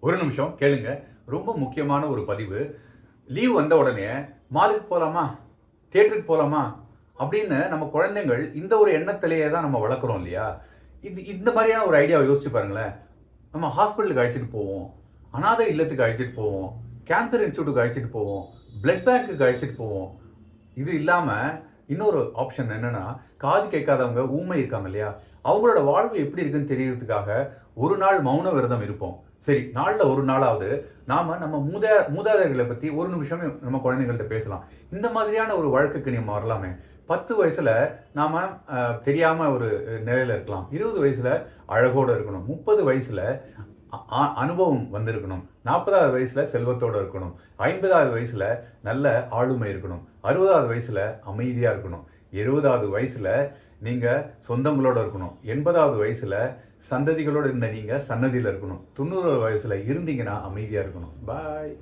ஒரு நிமிஷம் கேளுங்க. ரொம்ப முக்கியமான ஒரு பதிவு. லீவ் வந்த உடனே மாலுக்கு போகலாமா தேட்டருக்கு போகலாமா அப்படின்னு நம்ம குழந்தைங்கள் இந்த ஒரு எண்ணத்திலேயே தான் நம்ம வளர்க்குறோம் இல்லையா? இது இந்த மாதிரியான ஒரு ஐடியாவை யோசிச்சு பாருங்களேன். நம்ம ஹாஸ்பிட்டலுக்கு அழைச்சிட்டு போவோம். அனாதை இல்லத்துக்கு அழைச்சிட்டு போவோம். கேன்சர் இன்ஸ்டியூட்டுக்கு அழைச்சிட்டு போவோம். பிளட் பேங்க்குக்கு அழைச்சிட்டு போவோம். இது இல்லாமல் இன்னொரு ஆப்ஷன் என்னன்னா காது கேட்காதவங்க ஊமை இருக்காங்க இல்லையா? அவங்களோட வாழ்வு எப்படி இருக்குன்னு தெரியறதுக்காக ஒரு நாள் மௌன விரதம் இருப்போம். சரி நாளில் ஒரு நாளாவது நாம் நம்ம மூத மூதாதையர்களை பற்றி ஒரு நிமிஷமே நம்ம குழந்தைங்கள்ட்ட பேசலாம். இந்த மாதிரியான ஒரு வழக்குக்கு நம்ம வரலாமே பத்து வயசில் நாம் தெரியாமல் ஒரு நிலையில இருக்கலாம். இருபது வயசில் அழகோடு இருக்கணும். முப்பது வயசில் அ- அனுபவம் வந்திருக்கணும். நாற்பதாவது வயசில் செல்வத்தோட இருக்கணும். ஐம்பதாவது வயசில் நல்ல ஆளுமை இருக்கணும். அறுபதாவது வயசில் அமைதியாக இருக்கணும். எழுபதாவது வயசில் நீங்கள் சொந்தங்களோட இருக்கணும். எண்பதாவது வயசில் சந்ததிகளோடு இருந்த நீங்கள் சன்னதியில் இருக்கணும். தொண்ணூறு வயசில் இருந்தீங்கன்னா அமைதியாக இருக்கணும். பாய்